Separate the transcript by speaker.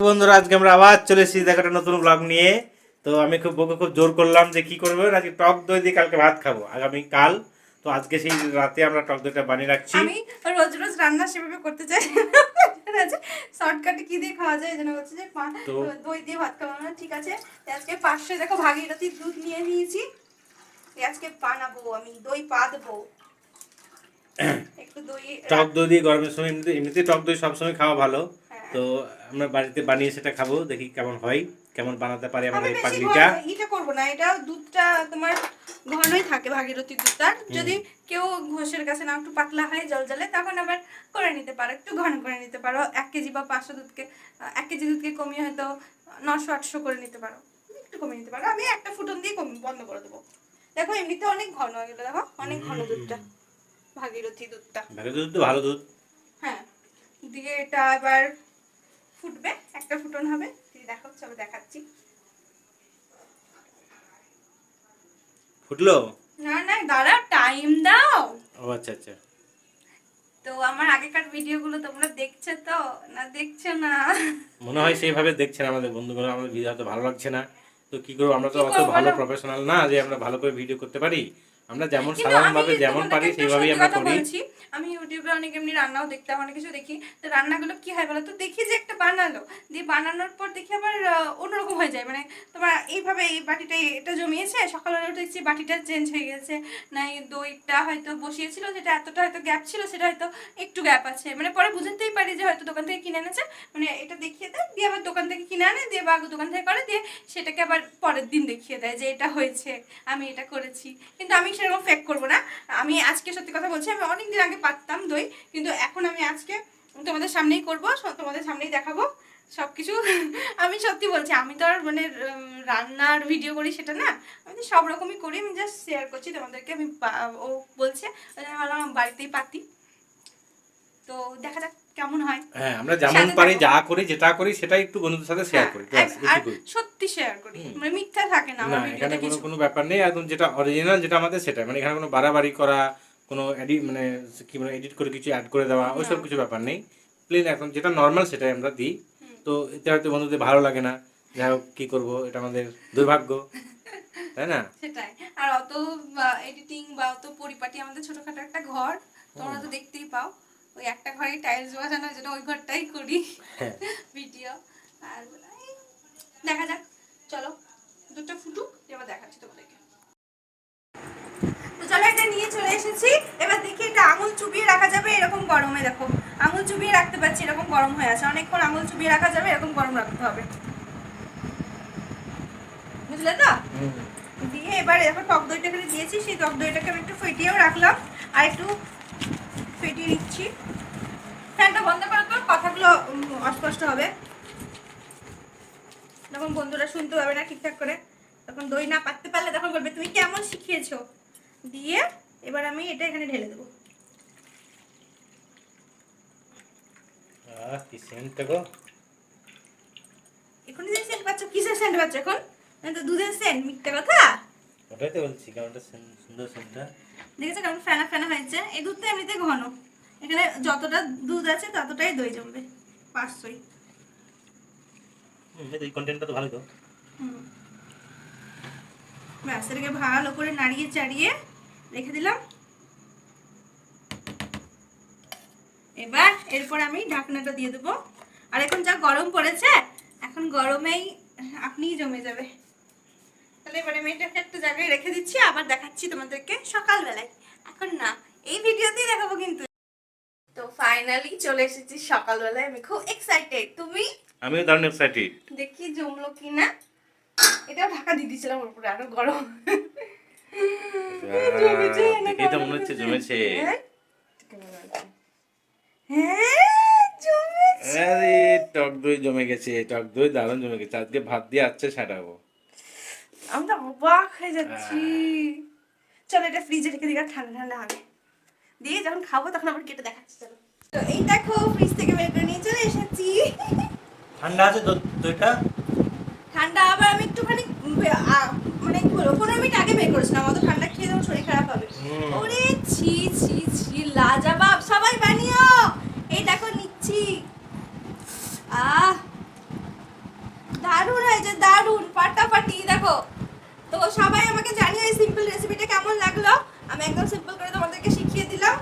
Speaker 1: বন্ধুরা আজকে আমরা আবার চলে এসেছি দেখো একটা নতুন ব্লগ নিয়ে। তো আমি খুব বউকে খুব জোর করলাম যে কি করব আজকে টক দই দিয়ে কালকে ভাত খাব আগামী কাল। তো আজকে সেই রাতে আমরা টক দইটা বানিয়ে রাখছি।
Speaker 2: আমি রোজ রোজ রান্না সেভাবে করতে চাই। শর্টকাটে কি দিয়ে খাওয়া যায় যেন হচ্ছে যে দই দিয়ে ভাত খাওয়া না ঠিক আছে? আজকে পাঁচশো দেখো ভাগীরথী দুধ নিয়ে নিয়েছি। তো আজকে বানাবো আমি দই পা দেবো একটু দই
Speaker 1: টক দই দিয়ে গরমের সময় এমনিতে এমনিতে টক দই সবসময় খাওয়া ভালো। তো আমরা বাড়িতে বানিয়ে সেটা খাব দেখি কেমন হয় কেমন বানাতে পারি আমাদের পাগলিটা।
Speaker 2: এটা করব না এটা দুধটা তোমার ঘনই থাকে ভাগীরথী দুধটা। যদি কেউ ঘোষের কাছে না একটু পাতলা হয় জল জলে তখন আবার করে নিতে পারো একটু ঘন করে নিতে পারো এক কেজি বা পাঁচশো দুধকে এক কেজি দুধকে কমিয়ে হয়তো নশো আটশো করে নিতে পারো একটু কমিয়ে নিতে পারো। আমি একটা ফুটন দিয়ে কম- বন্ধ করে দেবো। দেখো এমনিতে অনেক ঘন হয়ে গেলো দেখো অনেক ঘন দুধটা ভাগীরথী দুধটা।
Speaker 1: ভালো দুধ তো ভালো দুধ।
Speaker 2: হ্যাঁ দিয়ে এটা এবার ফুটবে একটা ফুটন হবে। তুই দেখো চলো দেখাচ্ছি।
Speaker 1: ফুটলো?
Speaker 2: না না দাঁড়া টাইম দাও।
Speaker 1: ও আচ্ছা আচ্ছা।
Speaker 2: তো আমার আগেকার ভিডিওগুলো তোমরা দেখছ তো? না দেখছ না?
Speaker 1: মনে হয় সেইভাবে দেখছেন আমাদের বন্ধুগুলো। আমাদের ভিডিও হয়তো ভালো লাগছে না। তো কি করব? আমরা তো অত ভালো প্রফেশনাল না যে আমরা ভালো করে ভিডিও করতে পারি। আমরা যেমন সাধারণভাবে যেমন পারি
Speaker 2: একটা
Speaker 1: সেইভাবেই আমরা করি।
Speaker 2: আমি ইউটিউবে অনেক এমনি রান্নাও দেখতাম অনেক কিছু দেখি। তো রান্নাগুলো কি হয় বলো তো? দেখি যে একটা বানালো দিয়ে বানানোর পর দেখি আবার অন্যরকম হয়ে যায়। মানে তোমার এইভাবে এই বাটিটা এটা জমিয়েছে সকালবেলা উঠে দেখছি বাটিটা চেঞ্জ হয়ে গেছে। না এই দইটা হয়তো বসিয়েছিল যেটা এতটা হয়তো গ্যাপ ছিল সেটা হয়তো একটু গ্যাপ আছে। মানে পরে বুঝতেই পারি যে হয়তো দোকান থেকে কিনে এনেছে। মানে এটা দেখিয়ে দেয় দিয়ে আবার দোকান থেকে কিনে আনে দিয়ে বা দোকান থেকে করে দিয়ে সেটাকে আবার পরের দিন দেখিয়ে দেয় যে এটা হয়েছে আমি এটা করেছি। কিন্তু আমি সেরকম ফেক করব না। আমি আজকে সত্যি কথা বলছি, আমি অনেক দিন আগে পারতাম দই, কিন্তু এখন আমি আজকে তোমাদের সামনেই করব তোমাদের সামনেই দেখাবো সব কিছু আমি সত্যি বলছি, আমি তো আর মানে রান্নার ভিডিও করি সেটা না, আমি সব রকমই করি, আমি জাস্ট শেয়ার করছি তোমাদেরকে, আমি ও বলছে বাড়িতেই পাতি। তো দেখা যাক। কেমন হয়?
Speaker 1: হ্যাঁ আমরা যেমন পারি যা করি যেটা করি সেটাই একটু বন্ধুদের সাথে শেয়ার করি
Speaker 2: হ্যাঁ, আর সত্যি শেয়ার করি। মানে মিথ্যা থাকে না আমার
Speaker 1: এখানে
Speaker 2: ভিডিওতে
Speaker 1: কোনো
Speaker 2: কিছু।
Speaker 1: কোনো ব্যাপার নেই একদম যেটা অরিজিনাল যেটা আমাদের সেটা মানে এখানে কোনো বাড়াবাড়ি করা কোনো এডিট মানে কি মানে এডিট করে কিছু অ্যাড করে দেওয়া ওইসব কিছু ব্যাপার নেই। প্লেন একদম যেটা নর্মাল সেটাই আমরা দিই। তো এতে হয়তো বন্ধুদের ভালো লাগে না। যাই হোক কি করব এটা আমাদের দুর্ভাগ্য। তাই না?
Speaker 2: সেটাই। আর অত এডিটিং বা অত পরিপাটি আমাদের ছোটখাটো একটা ঘর তোমরা তো দেখতেই পাও। ওই একটা ঘরে টাইলস বসানোর জন্য ওই ঘরটাই করি।
Speaker 1: হ্যাঁ।
Speaker 2: ভিডিও আর দেখা যাক চলো দুটো ফুটুক এবার দেখাচ্ছি তোমাদেরকে। তো চলো এটা নিয়ে চলে এসেছি। এবার দেখি এটা আঙুল চুবিয়ে রাখা যাবে এরকম গরমে দেখো। আঙুল চুবিয়ে রাখতে পারছি এরকম গরম হয়ে আছে। অনেকক্ষণ আঙুল চুবিয়ে রাখা যাবে এরকম গরম রাখতে হবে। বুঝলে তো। দিয়ে এবার এখন টক দইটা এখানে দিয়েছি সেই টক দইটাকে আমি একটু ফেটিয়েও রাখলাম। আর একটু ফেটিয়ে নিচ্ছি। অস্পষ্ট হবে। তখন বন্ধুরা শুনতে পাবে না ঠিকঠাক করে তখন দই না পাততে পারলে তখন বলবে তুমি কেমন শিখিয়েছো? দিয়ে এবার আমি এটা এখানে ঢেলে দেবো। যে সেন্ট পাচ্ছ কিসের সেন্ট পাচ্ছ এখন? তো দুধের সেন্ট মিথ্যে কথা?
Speaker 1: ওটাই তো বলছি কেমনটা সুন্দর সেন্টটা
Speaker 2: দেখেছ কেমন ফেনা ফেনা হয়েছে? এই দুধটা এমনিতে ঘন। এখানে যতটা দুধ আছে ততটাই দই জমবে। পাঁচশোই।
Speaker 1: হুম, এই কন্টেন্টটা তো ভালো তো।
Speaker 2: হুম। ব্যাস এটাকে ভালো করে নাড়িয়ে চাড়িয়ে রেখে দিলাম। এবার এরপর আমি ঢাকনাটা দিয়ে দেবো। আর এখন যা গরম পড়েছে এখন গরমেই আপনিই জমে যাবে। তাহলে এবার আমি এটাকে একটা জায়গায় রেখে দিচ্ছি আবার দেখাচ্ছি তোমাদেরকে সকালবেলায়। এখন না এই ভিডিওতেই দেখাবো কিন্তু। ফাইনালি চলে এসেছি সকালবেলায়। আমি খুব এক্সাইটেড তুমি?
Speaker 1: আমিও দারুণ এক্সাইটেড
Speaker 2: দেখি জমলো কিনা। এটাও ঢাকা দিয়ে দিয়েছিলাম উপরে আরও গরম।
Speaker 1: তো মনে হচ্ছে জমেছে।
Speaker 2: হ্যাঁ? হ্যাঁ জমেছে।
Speaker 1: আরে টক দই জমে গেছে টক দই দারুণ জমে গেছে। আজকে ভাত দিয়ে আচ্ছে
Speaker 2: আমরা অবাক হয়ে যাচ্ছি। চলো এটা ফ্রিজে রেখে দিই ঠান্ডা ঠান্ডা হবে দিয়ে যখন খাব তখন আবার কেটে দেখাচ্ছি চলো। তো এই দেখো ফ্রিজ থেকে বের করে নিয়ে চলে এসেছি।
Speaker 1: ঠান্ডা আছে দই- দইটা?
Speaker 2: ঠান্ডা আবার আমি একটুখানি মানে বলব পনেরো মিনিট আগে বের করেছিলাম অত ঠান্ডা খেয়ে তখন শরীর খারাপ হবে। ওরে ছি ছি ছি লাজাবাব সবাই বানিও। এই দেখো নিচ্ছি। আহ বাটি দেখো। তো সবাই আমাকে জানিও এই সিম্পল রেসিপিটা কেমন লাগল। আমি একদম সিম্পল করে তোমাদেরকে শিখিয়ে দিলাম।